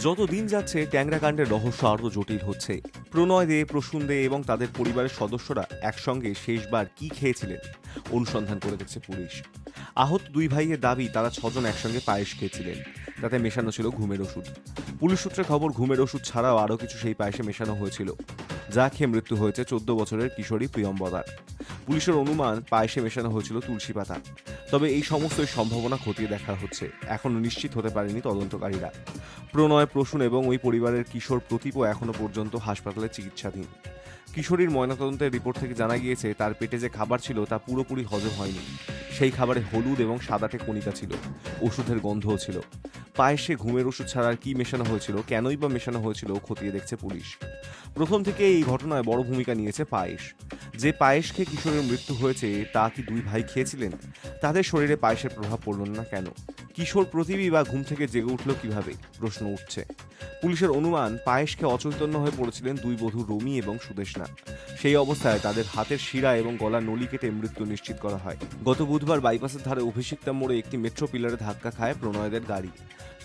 যত দিন যাচ্ছে ট্যাংরাকাণ্ডের রহস্য আরও জটিল হচ্ছে। প্রণয় দে, প্রসূন দে এবং তাদের পরিবারের সদস্যরা একসঙ্গে শেষবার কি খেয়েছিলেন? অনুসন্ধান করে দেখছে পুলিশ। আহত দুই ভাইয়ের দাবি, তারা ছজন একসঙ্গে পায়েস খেয়েছিলেন। তাতে মেশানো ছিল ঘুমের ওষুধ। পুলিশ সূত্রে খবর, ঘুমের ওষুধ ছাড়াও আরও কিছু সেই পায়েসে মেশানো হয়েছিল। যা খেয়ে মৃত্যু হয়েছে চোদ্দ বছরের কিশোরী প্রিয়ম্বদার। পুলিশের অনুমান পায়েসে মেশানো হয়েছিল তুলসী পাতা। তবে এই সমস্তই সম্ভাবনা খতিয়ে দেখা হচ্ছে। এখনও নিশ্চিত হতে পারেনি তদন্তকারীরা। প্রণয়, প্রসূন এবং ওই পরিবারের কিশোর প্রতীপও এখনও পর্যন্ত হাসপাতালে চিকিৎসাধীন। কিশোরীর ময়নাতদন্তের রিপোর্ট থেকে জানা গিয়েছে, তার পেটে যে খাবার ছিল তা পুরোপুরি হজম হয়নি। সেই খাবারে হলুদ এবং সাদাটে কণিকা ছিল। ওষুধের গন্ধও ছিল। পায়েসে ঘুমের ওষুধ ছাড়া আর কি মেশানো হয়েছিল? কেনই বা মেশানো হয়েছিল খতিয়ে দেখছে পুলিশ। প্রথম থেকে এই ঘটনায় বড় ভূমিকা নিয়েছে পায়েস। যে পায়েস খেয়ে কিশোরের মৃত্যু হয়েছে, তা কি দুই ভাই খেয়েছিলেন? তাদের শরীরে পায়েসের প্রভাব পড়ল না কেন? কিশোর প্রতিবি বা ঘুম থেকে জেগে উঠল কীভাবে? প্রশ্ন উঠছে। পুলিশের অনুমান খেয়ে অচৈতন্য হয়ে পড়েছিলেন দুই বধূ রমি এবং সুদেশনা সেই অবস্থায় তাদের হাতের শিরা এবং গলার নলি কেটে মৃত্যু নিশ্চিত করা হয়। গত বুধবার বাইপাসের ধারে অভিষিক্তা মোড়ে একটি মেট্রো পিলারে ধাক্কা খায় প্রণয়দের গাড়ি।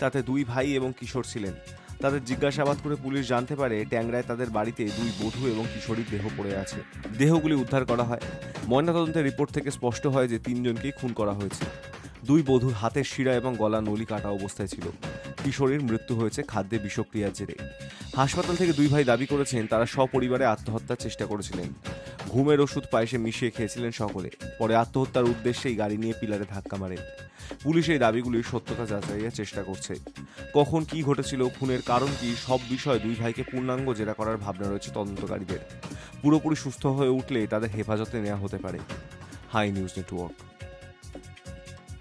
তাতে দুই ভাই এবং কিশোর ছিলেন। তাদের জিজ্ঞাসাবাদ করে পুলিশ জানতে পারে ট্যাংরায় তাদের বাড়িতে দুই বধূ এবং কিশোরীর দেহ পড়ে আছে। দেহগুলি উদ্ধার করা হয়। ময়নাতদন্তের রিপোর্ট থেকে স্পষ্ট হয় যে তিনজনকেই খুন করা হয়েছে। দুই বধূর হাতের শিরা এবং গলা নলি কাটা অবস্থায় ছিল। কিশোরীর মৃত্যু হয়েছে খাদ্যে বিষক্রিয়ার জেরে। হাসপাতাল থেকে দুই ভাই দাবি করেছেন, তারা সপরিবারে আত্মহত্যার চেষ্টা করেছিলেন। ঘুমের ওষুধ পায়েসে মিশিয়ে খেয়েছিলেন সকলে। পরে আত্মহত্যার উদ্দেশ্যেই গাড়ি নিয়ে পিলারে ধাক্কা মারেন। পুলিশ এই দাবিগুলির সত্যতা যাচাইয়ের চেষ্টা করছে। কখন কি ঘটেছিল, খুনের কারণ কি, সব বিষয়ে দুই ভাইকে পূর্ণাঙ্গ জেরা করার ভাবনা রয়েছে তদন্তকারীদের। পুরোপুরি সুস্থ হয়ে উঠলে তাদের হেফাজতে নেওয়া হতে পারে। High News Network.